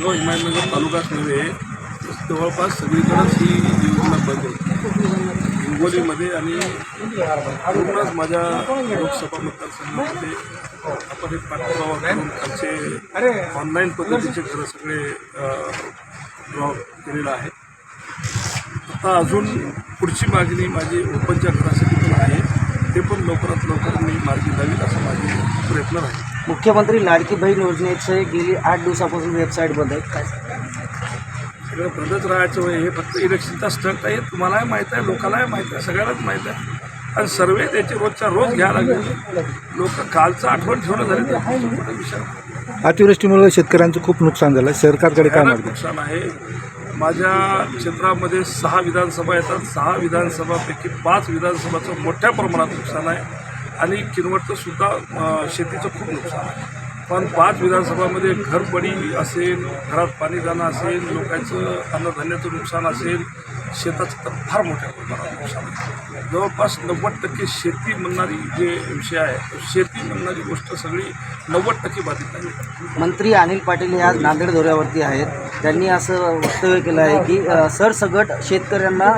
किंवा हिमायतनगर तालुकाच नव्हे जवळपास सगळीकडेच ही योजना बंद आहे. हिंगोलीमध्ये आणि पूर्णच माझ्या लोकसभा मतदारसंघामध्ये आपण हे पाठपुरावा करून त्यांचे ऑनलाईन पद्धतीचे घरं सगळे ड्रॉ केलेलं आहे. आता अजून पुढची मागणी माझी ओपनच्या घरासाठी पण आहे. ते पण लवकरात लवकर मी मार्गी लावील असा माझे प्रयत्न राहील. मुख्यमंत्री लाडकी बहीण योजनेचे गेली आठ दिवसापासून वेबसाईट बंद आहे काय? सगळं बंदच राहायचं वय हे फक्त इलेक्शनचा स्टंट आहे. तुम्हालाही माहीत आहे लोकांनाही माहीत आहे सगळ्यांनाच माहीत आहे. आणि सर्वे त्याचे रोजच्या रोज घ्यायला लागले. लोक कालचं आठवण ठेवणं झाले. ते खूप मोठा विषय. आहे. अतिवृष्टीमुळे शेतकऱ्यांचं खूप नुकसान झालं. सरकारकडे काय नुकसान आहे. माझ्या क्षेत्रामध्ये सहा विधानसभा येतात. सहा विधानसभापैकी पाच विधानसभाचं मोठ्या प्रमाणात नुकसान आहे. आणि किनवटचं सुद्धा शेतीचं खूप नुकसान आहे. पण पाच विधानसभामध्ये घरपडी असेल घरात पाणी जाणं असेल लोकांचं अन्नधान्याचं नुकसान असेल शेताचं तर फार मोठ्या प्रमाणात नुकसान आहे. जवळपास नव्वद टक्के शेती म्हणणारी जे विषय आहे शेती म्हणणारी गोष्ट सगळी नव्वद टक्के बाधित आहे. मंत्री अनिल पाटील हे आज नांदेड दौऱ्यावरती आहेत. त्यांनी असं वक्तव्य केलं आहे की सरसगट शेतकऱ्यांना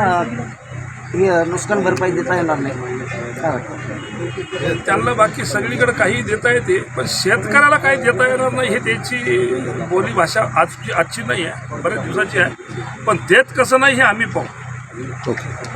हे, नुकसान भरपाई देता येणार नाही. काय वाटतं? त्यांना बाकी सगळीकडे काही देता येते पण शेतकऱ्याला काही देता येणार नाही हे त्यांची बोली भाषा आजची आजची नाही आहे बऱ्याच दिवसाची आहे. पण देत कसं नाही हे आम्ही पाहू. ओके.